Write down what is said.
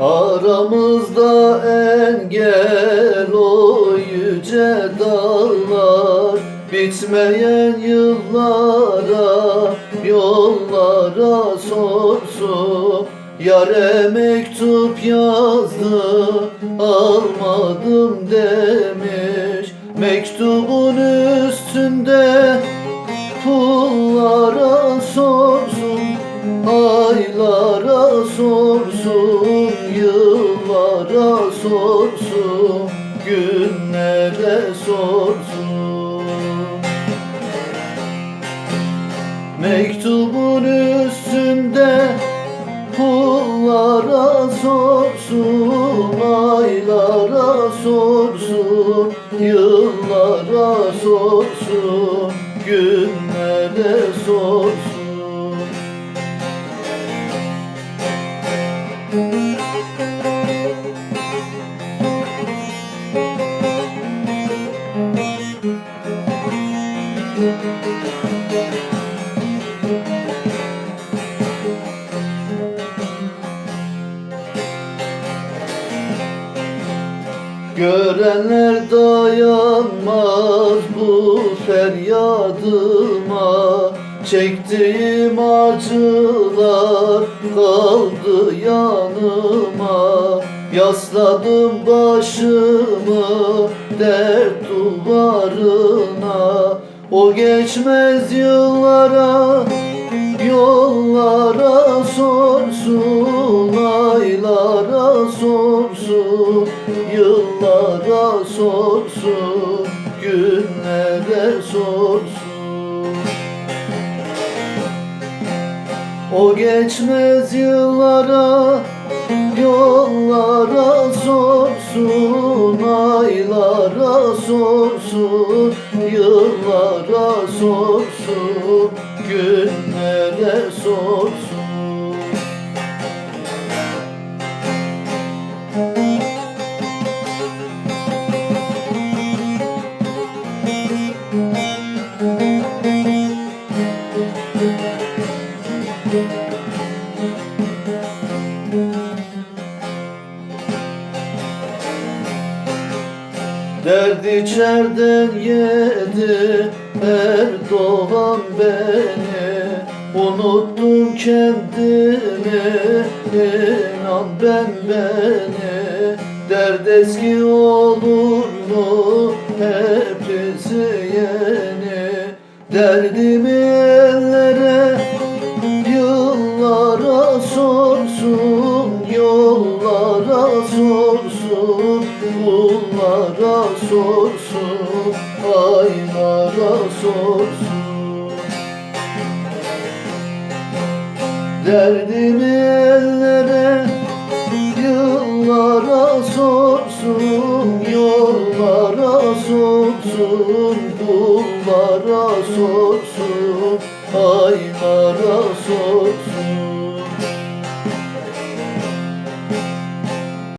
Aramızda engel o yüce dağlar Bitmeyen yıllara, yollara sorsun. Yare mektup yazdı, almadım demiş. Mektubun üstünde pullara sorsun Aylara sorsun, sorsun, günlere sorsun. Mektubun üstünde pullara sorsun, aylara sorsun, yıllara sorsun, günlere sorsun. Görenler dayanmaz bu feryadıma. Çektiğim acılar kaldı yanıma. Yasladım başımı dert duvarına. O geçmez yıllara Yollara sorsun, yıllara sorsun, günlere sorsun. O geçmez yıllara, yollara sorsun, aylara sorsun, yıllara sorsun, günlere sorsun. Derd içerden yedi Erdoğan beni. Unuttum kendimi inan ben beni. Dert eski olur mu? Hepsi yeni. Derdimi ellere Yıllara sorsun, yollara sorsun, kullara sorsun, aylara sorsun. Derdimi ellere, yıllara sorsun, yollara sorsun, kullara sorsun, aylara sorsun.